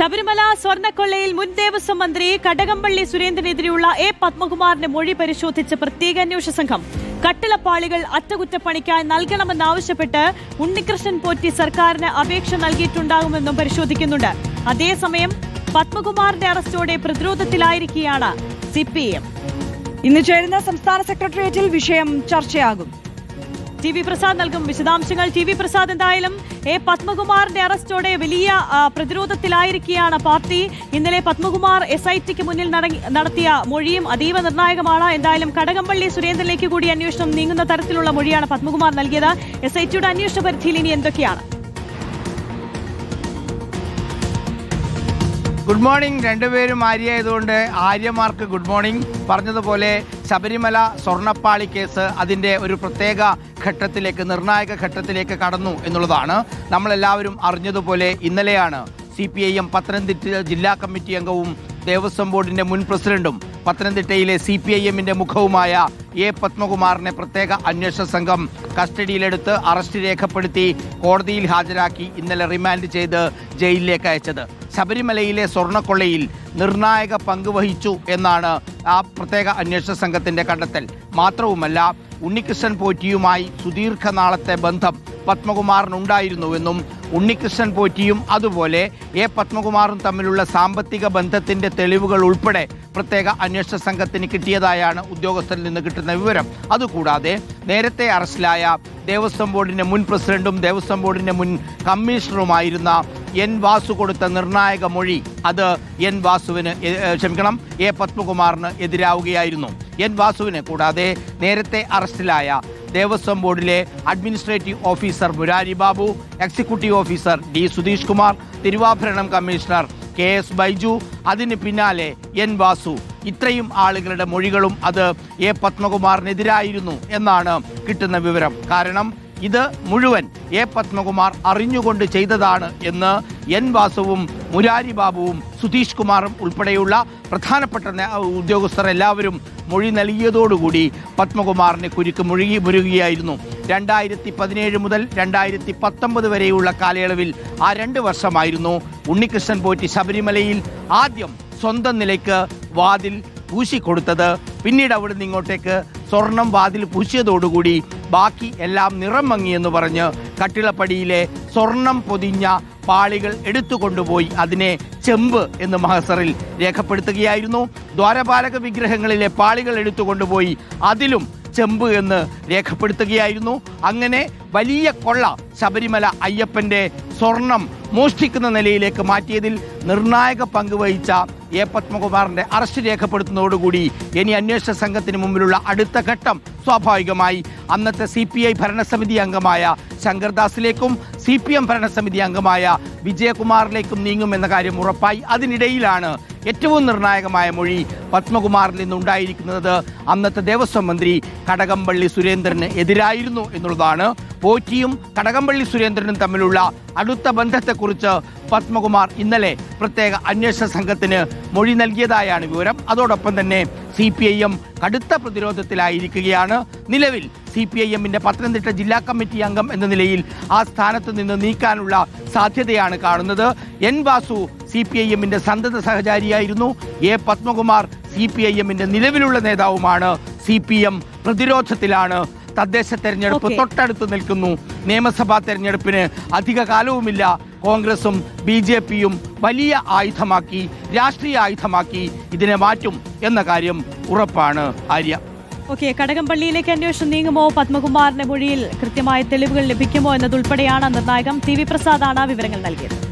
ശബരിമല സ്വർണക്കൊള്ളയിൽ മുൻ ദേവസ്വം മന്ത്രി കടകംപള്ളി സുരേന്ദ്രനെതിരെയുള്ള എ പത്മകുമാറിന്റെ മൊഴി പരിശോധിച്ച പ്രത്യേക അന്വേഷണ സംഘം കട്ടിളപ്പാളികൾ അറ്റകുറ്റപ്പണിക്കായി നൽകണമെന്നാവശ്യപ്പെട്ട് ഉണ്ണികൃഷ്ണൻ പോറ്റി സർക്കാരിന് അപേക്ഷ നൽകിയിട്ടുണ്ടാകുമെന്നും പരിശോധിക്കുന്നുണ്ട്. അതേസമയം പത്മകുമാറിന്റെ അറസ്റ്റോടെ പ്രതിരോധത്തിലായിരിക്കുകയാണ് സിപിഎം ഇന്ന് ചേരുന്ന സംസ്ഥാന സെക്രട്ടേറിയറ്റിൽ വിഷയം ചർച്ചയാകും. ടി വി പ്രസാദ് നൽകും വിശദാംശങ്ങൾ. ടി വി പ്രസാദ് എന്തായാലും എ പത്മകുമാറിന്റെ അറസ്റ്റോടെ വലിയ പ്രതിരോധത്തിലായിരിക്കുകയാണ് പാർട്ടി. ഇന്നലെ പത്മകുമാർ എസ് ഐ ടിക്ക് മുന്നിൽ നടത്തിയ മൊഴിയും അതീവ നിർണായകമാണ്. എന്തായാലും കടകംപള്ളി സുരേന്ദ്രനിലേക്ക് കൂടി അന്വേഷണം നീങ്ങുന്ന തരത്തിലുള്ള മൊഴിയാണ് പത്മകുമാർ നൽകിയത്. എസ് ഐ ടിയുടെ അന്വേഷണ പരിധിയിൽ ഇനി എന്തൊക്കെയാണ്? ഗുഡ് മോർണിംഗ് രണ്ടുപേരും ആര്യയായതുകൊണ്ട് ആര്യമാർക്ക് ഗുഡ് മോർണിംഗ് പറഞ്ഞതുപോലെ ശബരിമല സ്വർണപ്പാളി കേസ് അതിന്റെ ഒരു പ്രത്യേക ഘട്ടത്തിലേക്ക് നിർണായക ഘട്ടത്തിലേക്ക് കടന്നു എന്നുള്ളതാണ്. നമ്മളെല്ലാവരും അറിഞ്ഞതുപോലെ ഇന്നലെയാണ് C P I M Pathanamthitta ജില്ലാ കമ്മിറ്റി അംഗവും ദേവസ്വം ബോർഡിന്റെ മുൻ പ്രസിഡന്റും പത്തനംതിട്ടയിലെ സി പി ഐ എമ്മിന്റെ മുഖവുമായ എ പത്മകുമാറിനെ പ്രത്യേക അന്വേഷണ സംഘം കസ്റ്റഡിയിലെടുത്ത് അറസ്റ്റ് രേഖപ്പെടുത്തി കോടതിയിൽ ഹാജരാക്കി ഇന്നലെ റിമാൻഡ് ചെയ്ത് ജയിലിലേക്ക് അയച്ചത്. ശബരിമലയിലെ സ്വർണക്കൊള്ളയിൽ നിർണായക പങ്ക് വഹിച്ചു എന്നാണ് ആ പ്രത്യേക അന്വേഷണ സംഘത്തിന്റെ കണ്ടെത്തൽ. മാത്രവുമല്ല ഉണ്ണികൃഷ്ണൻ പോറ്റിയുമായി സുദീർഘനാളത്തെ ബന്ധം പത്മകുമാറിനുണ്ടായിരുന്നുവെന്നും ഉണ്ണികൃഷ്ണൻ പോറ്റിയും അതുപോലെ എ പത്മകുമാറും തമ്മിലുള്ള സാമ്പത്തിക ബന്ധത്തിന്റെ തെളിവുകൾ ഉൾപ്പെടെ പ്രത്യേക അന്വേഷണ സംഘത്തിന് കിട്ടിയതായാണ് ഉദ്യോഗസ്ഥരിൽ നിന്ന് കിട്ടുന്ന വിവരം. അതുകൂടാതെ നേരത്തെ അറസ്റ്റിലായ ദേവസ്വം ബോർഡിന്റെ മുൻ പ്രസിഡന്റും ദേവസ്വം ബോർഡിന്റെ മുൻ കമ്മീഷണറുമായിരുന്ന എൻ വാസു കൊടുത്ത നിർണായക മൊഴി അത് എൻ വാസുവിന് ക്ഷമിക്കണം എ പത്മകുമാറിന് എതിരാവുകയായിരുന്നു. എൻ വാസുവിനെ കൂടാതെ നേരത്തെ അറസ്റ്റിലായ ദേവസ്വം ബോർഡിലെ administrative officer Murari Babu executive officer D Sudheesh Kumar തിരുവാഭരണം കമ്മീഷണർ കെ എസ് ബൈജു അതിന് പിന്നാലെ എൻ വാസു. ഇത്രയും ആളുകളുടെ മൊഴികളും അത് എ പത്മകുമാറിനെതിരായിരുന്നു എന്നാണ് കിട്ടുന്ന വിവരം. കാരണം ഇത് മുഴുവൻ എ പത്മകുമാർ അറിഞ്ഞുകൊണ്ട് ചെയ്തതാണ് എന്ന് എൻ വാസുവും മുരാരി ബാബുവും സുധീഷ് കുമാറും ഉൾപ്പെടെയുള്ള പ്രധാനപ്പെട്ട ഉദ്യോഗസ്ഥർ എല്ലാവരും മൊഴി നൽകിയതോടുകൂടി പത്മകുമാറിനെ കുരുക്ക് മുഴുകി മുരുകുകയായിരുന്നു. രണ്ടായിരത്തി പതിനേഴ് മുതൽ രണ്ടായിരത്തി പത്തൊമ്പത് വരെയുള്ള കാലയളവിൽ ആ രണ്ട് വർഷമായിരുന്നു ഉണ്ണികൃഷ്ണൻ പോറ്റി ശബരിമലയിൽ ആദ്യം സ്വന്തം നിലയ്ക്ക് വാതിൽ പൂശിക്കൊടുത്തത്. പിന്നീട് അവിടുന്ന് ഇങ്ങോട്ടേക്ക് സ്വർണം വാതിൽ പൂശിയതോടുകൂടി ബാക്കി എല്ലാം നിറം മങ്ങിയെന്ന് പറഞ്ഞ് കട്ടിളപ്പടിയിലെ സ്വർണം പൊതിഞ്ഞ പാളികൾ എടുത്തുകൊണ്ടുപോയി അതിനെ ചെമ്പ് എന്ന് മഹസറിൽ രേഖപ്പെടുത്തുകയായിരുന്നു. ദ്വാരപാലക വിഗ്രഹങ്ങളിലെ പാളികൾ എടുത്തുകൊണ്ടുപോയി അതിലും ചെമ്പ് എന്ന് രേഖപ്പെടുത്തുകയായിരുന്നു. അങ്ങനെ വലിയ കൊള്ള ശബരിമല അയ്യപ്പന്റെ സ്വർണം മോഷ്ടിക്കുന്ന നിലയിലേക്ക് മാറ്റിയതിൽ നിർണായക പങ്ക് വഹിച്ച എ പത്മകുമാറിന്റെ അറസ്റ്റ് രേഖപ്പെടുത്തുന്നതോടുകൂടി ഇനി അന്വേഷണ സംഘത്തിന് മുമ്പിലുള്ള അടുത്ത ഘട്ടം സ്വാഭാവികമായി അന്നത്തെ സി ഭരണസമിതി അംഗമായ ശങ്കർദാസിലേക്കും സി പി എം ഭരണസമിതി അംഗമായ വിജയകുമാറിലേക്കും നീങ്ങുമെന്ന കാര്യം ഉറപ്പായി. അതിനിടയിലാണ് ഏറ്റവും നിർണായകമായ മൊഴി പത്മകുമാറിൽ നിന്നുണ്ടായിരിക്കുന്നത്. അന്നത്തെ ദേവസ്വം മന്ത്രി കടകംപള്ളി സുരേന്ദ്രന് എതിരായിരുന്നു എന്നുള്ളതാണ് പോറ്റിയും കടകംപള്ളി സുരേന്ദ്രനും തമ്മിലുള്ള അടുത്ത ബന്ധത്തെക്കുറിച്ച് പത്മകുമാർ ഇന്നലെ പ്രത്യേക അന്വേഷണ സംഘത്തിന് മൊഴി നൽകിയതായാണ് വിവരം. അതോടൊപ്പം തന്നെ സി പി ഐ എം കടുത്ത പ്രതിരോധത്തിലായിരിക്കുകയാണ്. നിലവിൽ സി പി ഐ എമ്മിന്റെ പത്തനംതിട്ട ജില്ലാ കമ്മിറ്റി അംഗം എന്ന നിലയിൽ ആ സ്ഥാനത്ത് നിന്ന് നീക്കാനുള്ള സാധ്യതയാണ് കാണുന്നത്. N Vasu C P I എമ്മിന്റെ സന്തത സഹചാരിയായിരുന്നു. A Padmakumar C P I എമ്മിന്റെ നിലവിലുള്ള നേതാവുമാണ്. സി പി എം പ്രതിരോധത്തിലാണ് തദ്ദേശ തെരഞ്ഞെടുപ്പ്. തൊട്ടടുത്ത് നിൽക്കുന്നു. നിയമസഭാ തെരഞ്ഞെടുപ്പിന് അധിക കാലവുമില്ല. കോൺഗ്രസും ബി ജെ പിയും വലിയ ആയുധമാക്കി രാഷ്ട്രീയ ആയുധമാക്കി ഇതിനെ മാറ്റും എന്ന കാര്യം ഉറപ്പാണ് ആര്യ. ഓക്കെ കടകംപള്ളിയിലേക്ക് അന്വേഷണം നീങ്ങുമോ? പത്മകുമാറിന്റെ മൊഴിയിൽ കൃത്യമായ തെളിവുകൾ ലഭിക്കുമോ എന്നതുൾപ്പെടെയാണ് നിർണായകം. ടി വി പ്രസാദാണ് വിവരങ്ങൾ നൽകിയത്.